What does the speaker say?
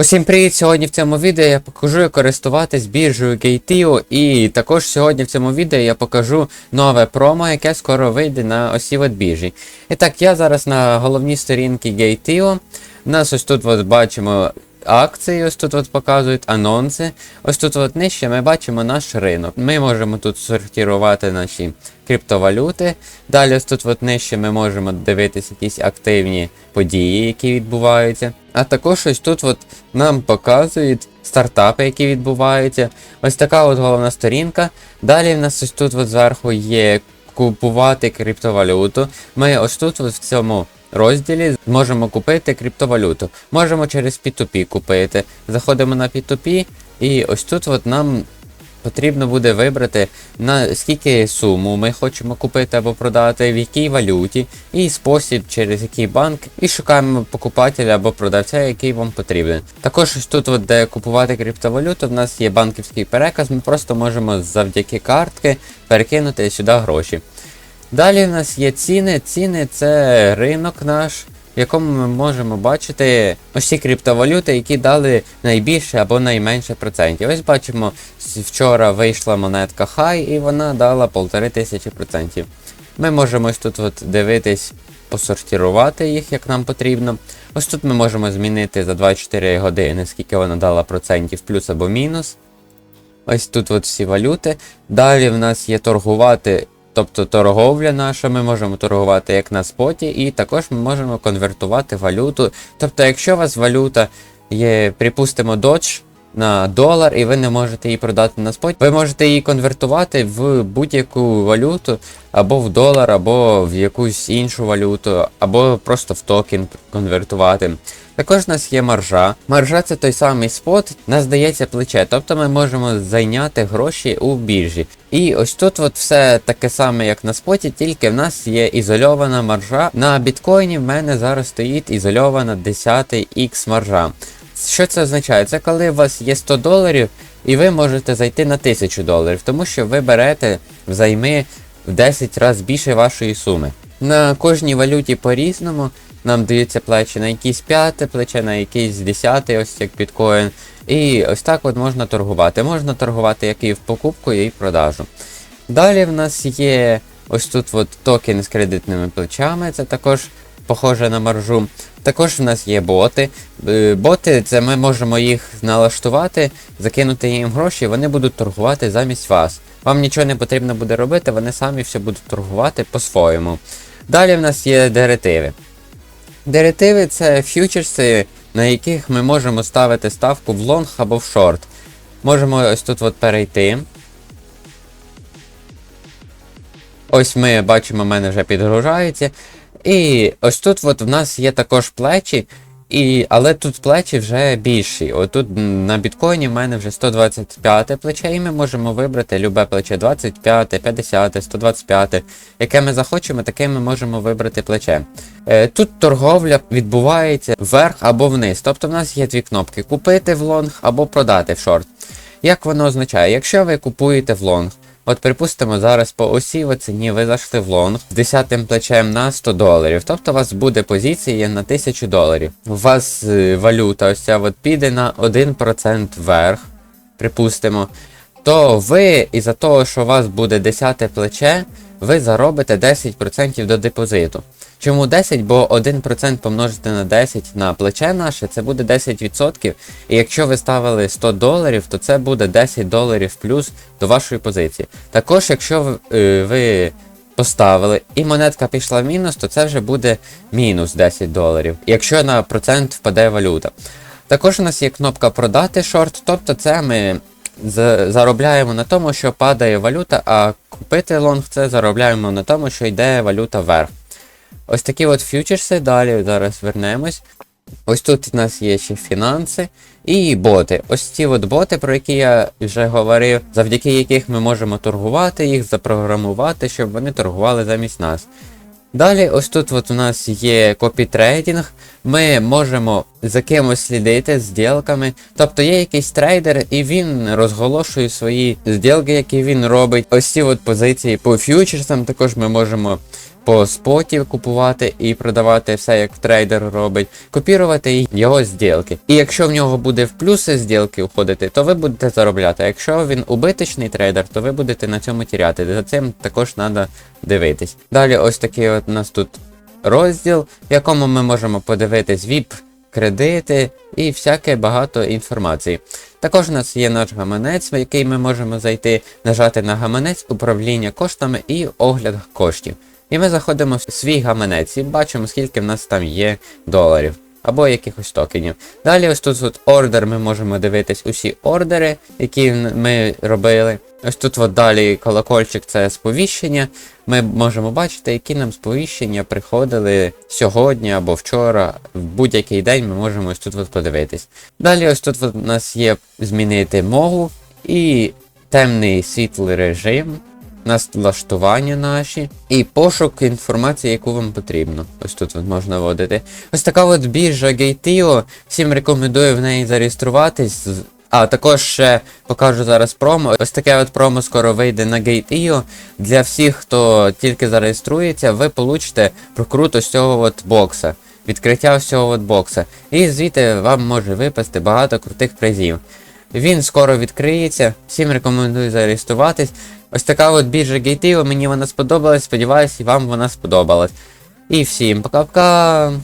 Усім привіт! Сьогодні в цьому відео я покажу, як користуватись біржею GateO і також сьогодні в цьому відео я покажу нове промо, яке скоро вийде на осі от біржі. І так, я зараз на головній сторінці GateO. У нас ось тут от бачимо акції, ось тут от показують анонси. Ось тут от нижче ми бачимо наш ринок. Ми можемо тут сортувати наші криптовалюти. Далі ось тут от нижче ми можемо дивитися якісь активні події, які відбуваються. А також ось тут от нам показують стартапи, які відбуваються. Ось така от головна сторінка. Далі в нас ось тут от зверху є купувати криптовалюту. Ми ось тут от в цьому розділі можемо купити криптовалюту. Можемо через P2P купити. Заходимо на P2P і ось тут от нам потрібно буде вибрати на скільки суму ми хочемо купити або продати, в якій валюті, і спосіб, через який банк, і шукаємо покупателя або продавця, який вам потрібен. Також ось тут, от, де купувати криптовалюту, в нас є банківський переказ, ми просто можемо завдяки картки перекинути сюди гроші. Далі в нас є ціни. Ціни це ринок наш, в якому ми можемо бачити ці криптовалюти, які дали найбільше або найменше процентів. Ось бачимо, вчора вийшла монетка Хай і вона дала 1500 процентів. Ми можемо ось тут от дивитись, посортувати їх, як нам потрібно. Ось тут ми можемо змінити за 24 години, скільки вона дала процентів, плюс або мінус. Ось тут от всі валюти. Далі в нас є торгувати, тобто торговля наша, ми можемо торгувати як на споті, і також ми можемо конвертувати валюту. Тобто, якщо у вас валюта є, припустимо, Dodge на долар, і ви не можете її продати на споті, ви можете її конвертувати в будь-яку валюту, або в долар, або в якусь іншу валюту, або просто в токен конвертувати. Також у нас є маржа. Маржа це той самий спот, нас здається плече, тобто ми можемо зайняти гроші у біржі. І ось тут от все таке саме, як на споті, тільки в нас є ізольована маржа. На біткоїні в мене зараз стоїть ізольована 10x маржа. Що це означає? Це коли у вас є 100 доларів, і ви можете зайти на 1000 доларів, тому що ви берете взайми в 10 разів більше вашої суми. На кожній валюті по-різному. Нам даються плечі на якісь п'яте плече, на якийсь десяте, ось як біткоін. І ось так от можна торгувати. Можна торгувати як і в покупку, і в продажу. Далі в нас є ось тут от токен з кредитними плечами, це також похоже на маржу. Також в нас є боти. Е, Боти це ми можемо їх налаштувати, закинути їм гроші, вони будуть торгувати замість вас. Вам нічого не потрібно буде робити, вони самі все будуть торгувати по-своєму. Далі в нас є деретиви. Деретиви це фьючерси, на яких ми можемо ставити ставку в лонг або в шорт. Можемо ось тут от перейти. Ось ми бачимо, в мене вже підгружається. І ось тут от в нас є також плечі, і, але тут плечі вже більші. Отут на біткоїні в мене вже 125 плече, і ми можемо вибрати любе плече 25, 50, 125. Яке ми захочемо, таке ми можемо вибрати плече. Е, Тут торговля відбувається вверх або вниз. Тобто в нас є дві кнопки: купити в лонг або продати в шорт. Як воно означає? Якщо ви купуєте в лонг, От припустимо, зараз по осі в ціні ви зайшли в лонг з 10 плечем на 100 доларів. Тобто у вас буде позиція на 1000 доларів. У вас е, валюта ось ця от піде на 1% вверх, припустимо. То ви, із-за того, що у вас буде 10 плече, ви заробите 10% до депозиту. Чому 10? Бо 1% помножити на 10 на плече наше, це буде 10%. І якщо ви ставили 100 доларів, то це буде 10 доларів плюс до вашої позиції. Також, якщо е, ви поставили і монетка пішла в мінус, то це вже буде мінус 10 доларів, якщо на процент впаде валюта. Також у нас є кнопка продати шорт, тобто це ми заробляємо на тому, що падає валюта, а купити лонг це заробляємо на тому, що йде валюта вверх. Ось такі от фьючерси, далі зараз вернемось. Ось тут у нас є ще фінанси і боти. Ось ці от боти, про які я вже говорив, завдяки яких ми можемо торгувати, їх запрограмувати, щоб вони торгували замість нас. Далі, ось тут от у нас є копітрейдинг. Ми можемо за кимось слідити з ділками. Тобто є якийсь трейдер, і він розголошує свої зділки, які він робить. Ось ці от позиції по фьючерсам також ми можемо по споті купувати і продавати все, як трейдер робить, копірувати його зділки. І якщо в нього буде в плюси зділки уходити, то ви будете заробляти. Якщо він убиточний трейдер, то ви будете на цьому тіряти. За цим також треба дивитись. Далі ось такий от у нас тут розділ, в якому ми можемо подивитись VIP, кредити і всяке багато інформації. Також у нас є наш гаманець, в який ми можемо зайти, нажати на гаманець управління коштами і огляд коштів. І ми заходимо в свій гаманець і бачимо, скільки в нас там є доларів або якихось токенів. Далі ось тут от ордер ми можемо дивитись усі ордери, які ми робили. Ось тут от далі колокольчик це сповіщення. Ми можемо бачити, які нам сповіщення приходили сьогодні або вчора. В будь-який день ми можемо ось тут от подивитись. Далі ось тут от у нас є змінити мову і темний світлий режим налаштування наші і пошук інформації, яку вам потрібно. Ось тут от можна вводити. Ось така от біржа Gateio. Всім рекомендую в неї зареєструватись. З- А, також ще покажу зараз промо. Ось таке от промо скоро вийде на Gate.io. Для всіх, хто тільки зареєструється, ви получите прокрут ось цього от бокса. Відкриття ось цього от бокса. І звідти вам може випасти багато крутих призів. Він скоро відкриється. Всім рекомендую зареєструватись. Ось така от біржа Gateio, мені вона сподобалась, сподіваюсь, і вам вона сподобалась. І всім пока-пока!